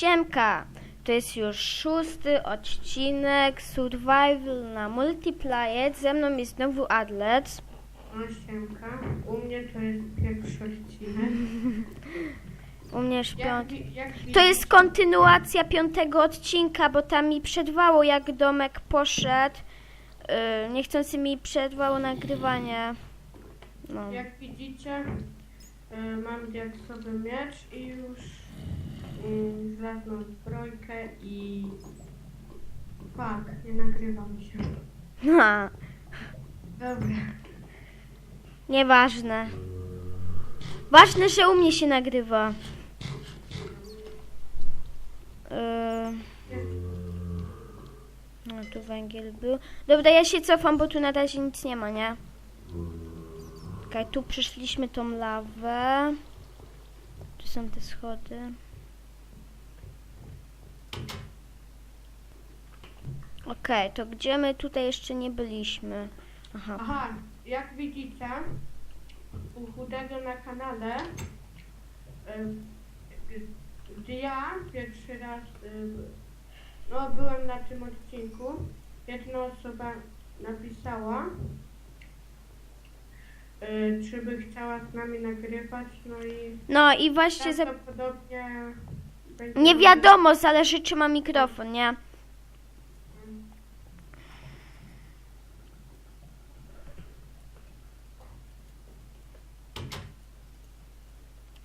Siemka, to jest już szósty odcinek Survival na Multiplayer. Ze mną jest znowu Adlet. O, siemka. U mnie to jest pierwszy odcinek. U mnie już Jak, piąt... wi- jak To jest kontynuacja piątego odcinka, bo tam mi przerwało jak domek poszedł. Yy, niechcący mi przerwało nagrywanie. No. Jak widzicie, y, mam diaksowy miecz i już y, żelazną zbrojkę i... Fuck, nie nagrywa mi się. Ha, Dobra. nieważne. Ważne, że u mnie się nagrywa. Yy... No tu węgiel był. Dobra, ja się cofam, bo tu na razie nic nie ma, nie? Okej, tu przyszliśmy tą lawę. Tu są te schody. Okej, to gdzie my tutaj jeszcze nie byliśmy? Aha. Aha, jak widzicie, u chudego na kanale, y, gdy ja pierwszy raz y, no, byłem na tym odcinku, jedna osoba napisała, y, czy by chciała z nami nagrywać, no i No i właśnie za... prawdopodobnie będzie nie wiadomo, zależy czy ma mikrofon, nie?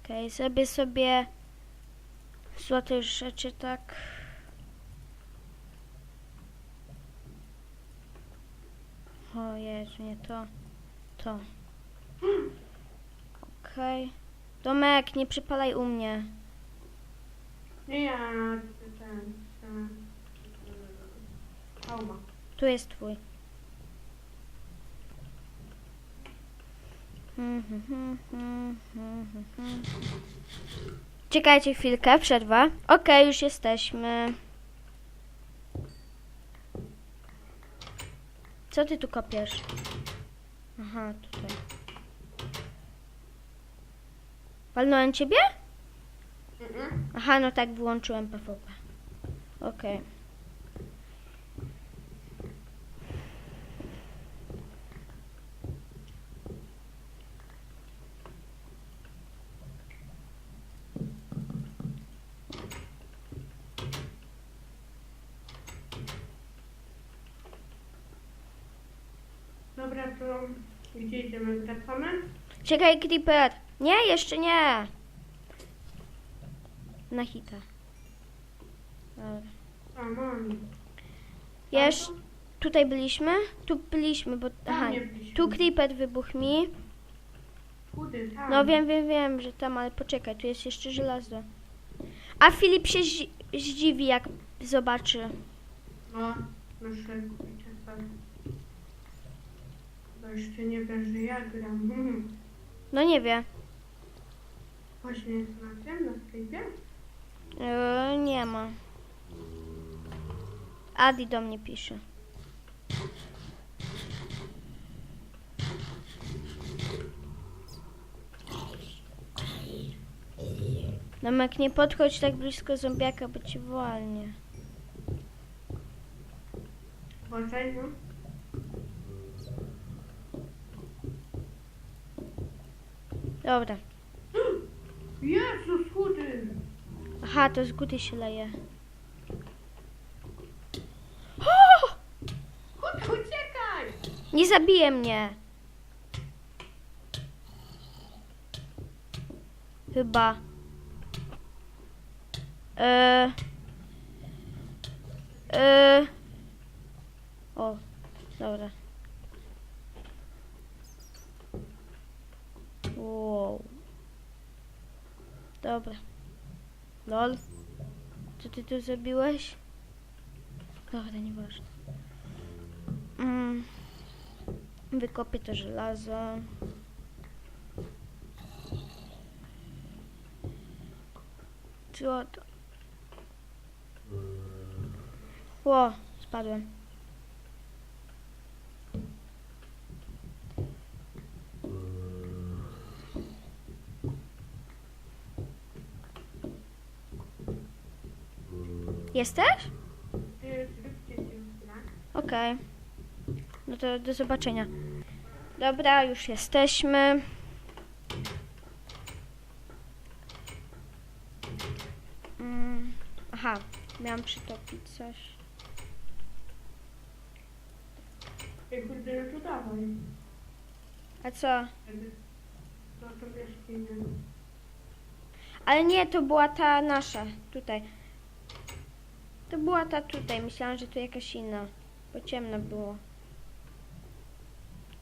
Okej, zrobię sobie złote rzeczy, tak. O Jezu, nie to, to. Okej. Domek, nie przypalaj u mnie. Ja, ten. Tu jest twój. Czekajcie chwilkę, przerwa. Okej, już jesteśmy. Co ty tu kopiesz? Aha, tutaj. Walnąłem ciebie? Mhm. Aha, no tak, wyłączyłem PvP. Okej. Dobra, to gdzie idziemy? Wracamy? Czekaj, Creeper. Nie, jeszcze nie. Na hita. Dobra. A, mam. Tutaj byliśmy? Tu byliśmy, bo... Aha, nie byliśmy. tu Creeper wybuchł mi. Tam. No wiem, wiem, wiem, że tam, ale poczekaj, tu jest jeszcze żelazo. A Filip się zdzi- zdziwi, jak zobaczy. No, myślę, kupicie sobie. Bo jeszcze nie wie, że ja gram. Mhm. No nie wie. Właśnie jest na tym, na Skype'ie? Yy, nie ma. Adi do mnie pisze. Domek, nie podchodź tak blisko zombiaka, bo ci wolnie. Uważaj, no. Dobra. Jezus, chudy! Aha, to z góry się leje. Uciekaj! Nie zabije mnie. Chyba. Eee. Eee. O, dobra. Wow. Dobra. Lol. Co ty tu zrobiłeś? Dobra, nieważne. Mm. Wykopię to żelazo. Co to? Ło, spadłem. Jesteś? Okej. No to do zobaczenia. Dobra, już jesteśmy. Mm, aha, miałam przytopić coś. Ej, kurde, to dawaj. A co? No to wiesz. Ale nie, to była ta nasza, tutaj. To była ta tutaj, myślałam, że to jakaś inna, bo ciemno było.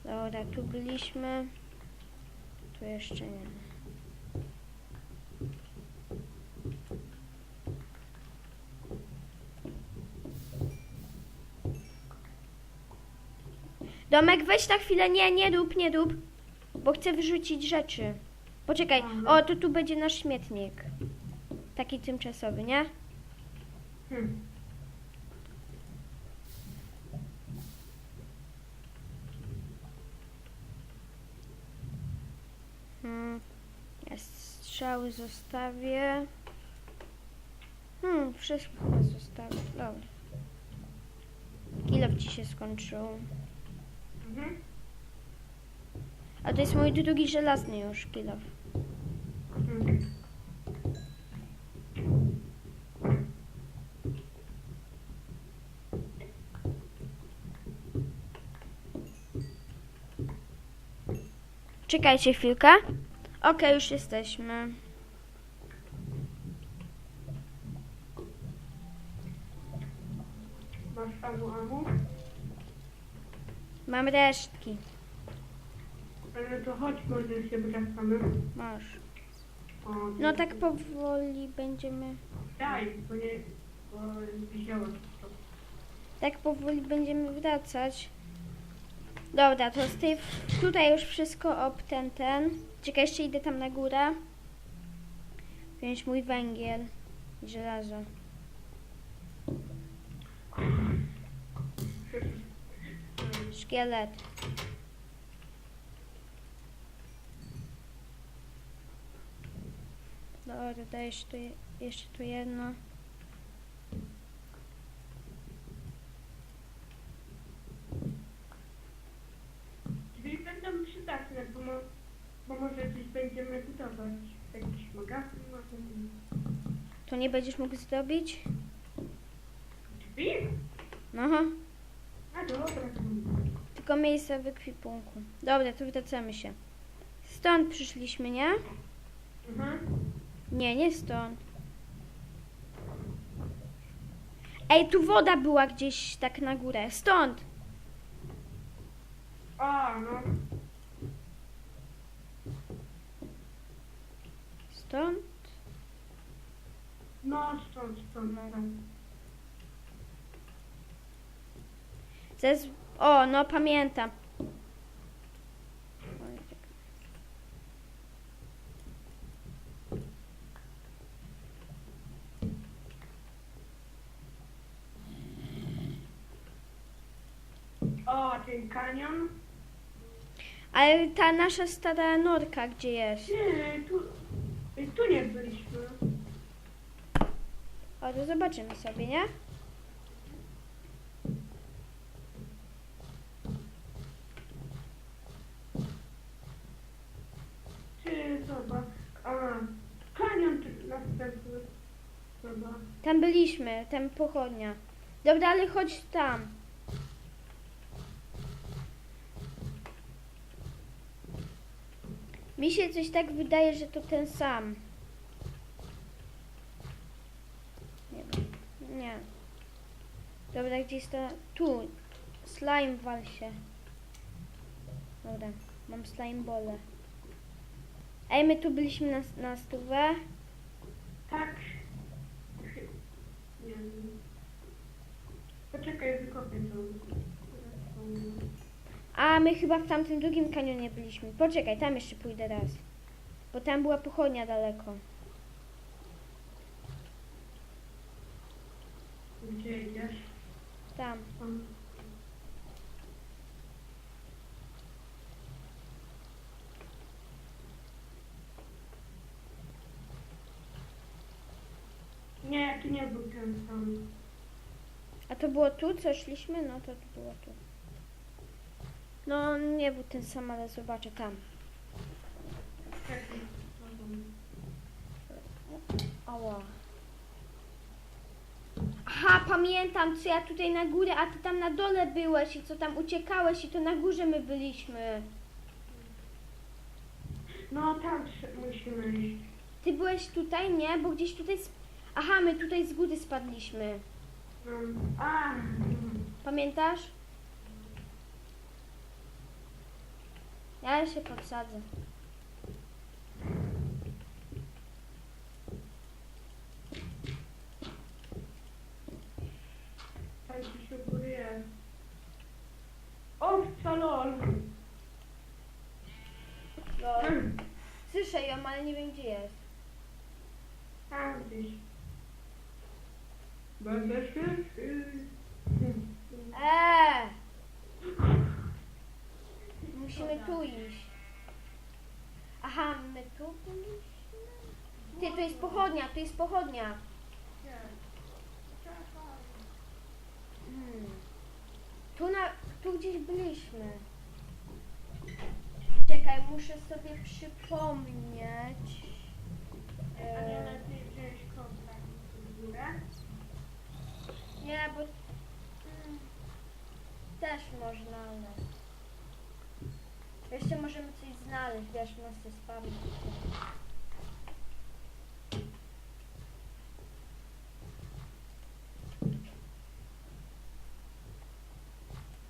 Dobra, tu byliśmy. Tu jeszcze nie. Domek, weź na chwilę, nie, nie rób, nie rób, bo chcę wyrzucić rzeczy. Poczekaj, o, to tu będzie nasz śmietnik. Taki tymczasowy, nie? Hmm. Hmm. Ja strzały zostawię. Hmm, wszystko chyba zostawię. Dobra. Kilof ci się skończył. Mhm. A to jest mój drugi żelazny już kilof. Hmm. Czekajcie chwilkę. Okej, już jesteśmy. Masz amu amu? Mam resztki. Ale to chodź, może się wracamy. Masz. O, No tak powoli będziemy. Daj, bo nie... Bo wziąłem to. Tak powoli będziemy wracać. Dobra, to z tej, tutaj już wszystko ob ten, ten. Czekaj, jeszcze idę tam na górę. Wziąć mój węgiel i żelazo. Szkielet. Dobra, daj jeszcze tu, je- jeszcze tu jedno. Drzwi będą przydatne, bo, mo, bo może coś będziemy budować. Jakiś magazyn może. To nie będziesz mógł zrobić? Drzwi? No, Aha. A dobra. Tylko miejsce w ekwipunku. Dobra, to wracamy się. Stąd przyszliśmy, nie? Mhm. Nie, nie stąd. Ej, tu woda była gdzieś tak na górę. Stąd! A, no. Stąd? No, stąd, stąd. Zez... O, no pamiętam. O, ten kanion? Ale ta nasza stara norka gdzie jest? Nie, tu, tu nie byliśmy. O, to zobaczymy sobie, nie? Ty, zobacz. A, kanion tu następny. Zobacz. Tam byliśmy, tam pochodnia. Dobra, ale chodź tam. Mi się coś tak wydaje, że to ten sam. Nie wiem. Nie. Dobra, gdzie jest ta... Tu. Slime wal się. Dobra, mam slime bole. Ej, my tu byliśmy na, na stówę. Tak. Poczekaj, wykopię to. A my chyba w tamtym drugim kanionie byliśmy. Poczekaj, tam jeszcze pójdę raz. Bo tam była pochodnia daleko. Gdzie idziesz? Tam. Tam. Nie, to nie był ten sam. A to było tu, co szliśmy? No to było tu. No, nie był ten sam, ale zobaczę tam. Ała. Aha, pamiętam, co ja tutaj na górę, a ty tam na dole byłeś i co tam uciekałeś i to na górze my byliśmy. No tam trze- musimy iść. Ty byłeś tutaj, nie? Bo gdzieś tutaj... Sp- Aha, my tutaj z góry spadliśmy. No. A, Pamiętasz? Ja się podsadzę. tam gdzieś u góry jest. Owca lol. No. Słyszę ją, ale nie wiem gdzie jest. Tam gdzieś. Będę się... Eee! Musimy tu iść. Aha, my tu byliśmy? Ty, tu jest pochodnia, tu jest pochodnia. Hmm. Tu, na, tu gdzieś byliśmy. Czekaj, muszę sobie przypomnieć. A nie lepiej wziąć kontakt w górę? nie, bo mm, też można, ale... Jeszcze możemy coś znaleźć, wiesz, to spadnie.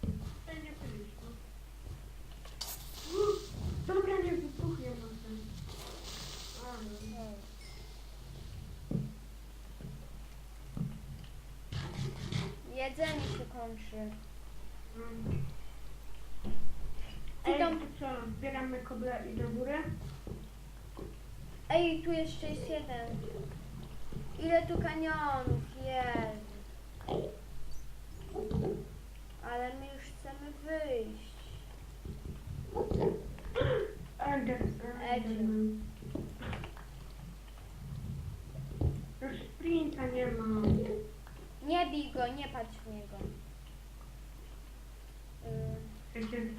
Tutaj nie byliśmy. Dobra, nie wybuchnie może. A, no. Jedzenie się kończy. Ty Ej, tam- co, zbieramy koble i do góry? Ej, tu jeszcze jest jeden. Ile tu kanionów jest? Ale my już chcemy wyjść. Ender, sprinta nie ma. Nie bij go, nie patrz w niego. Y,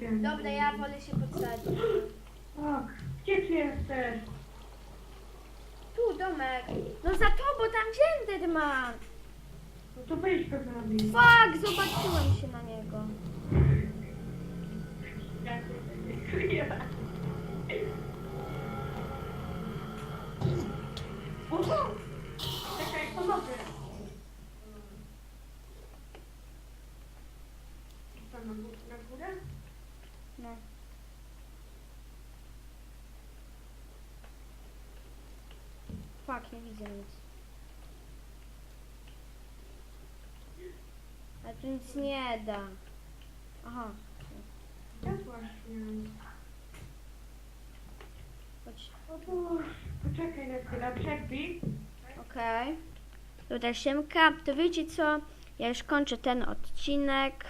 Wiem. Dobra, ja wolę się podsadzić. Tak, gdzie ty jesteś? Tu domek. No za tobą, tam Genderman. No to wejdź to zrobić. Fuck, zobaczyłem się na niego. Uhu! Czekaj, pomogę. Co, na, gó- na górę? No. Fuck, nie widzę nic. A tu nic nie da. Aha, Ja właśnie. chodź. O Boże, poczekaj na chwilę, przekpij. Okej. Dobra, Siemka, to wiecie co? Ja już kończę ten odcinek.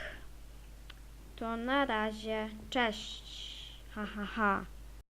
To na razie. Cześć. Ha, ha, ha.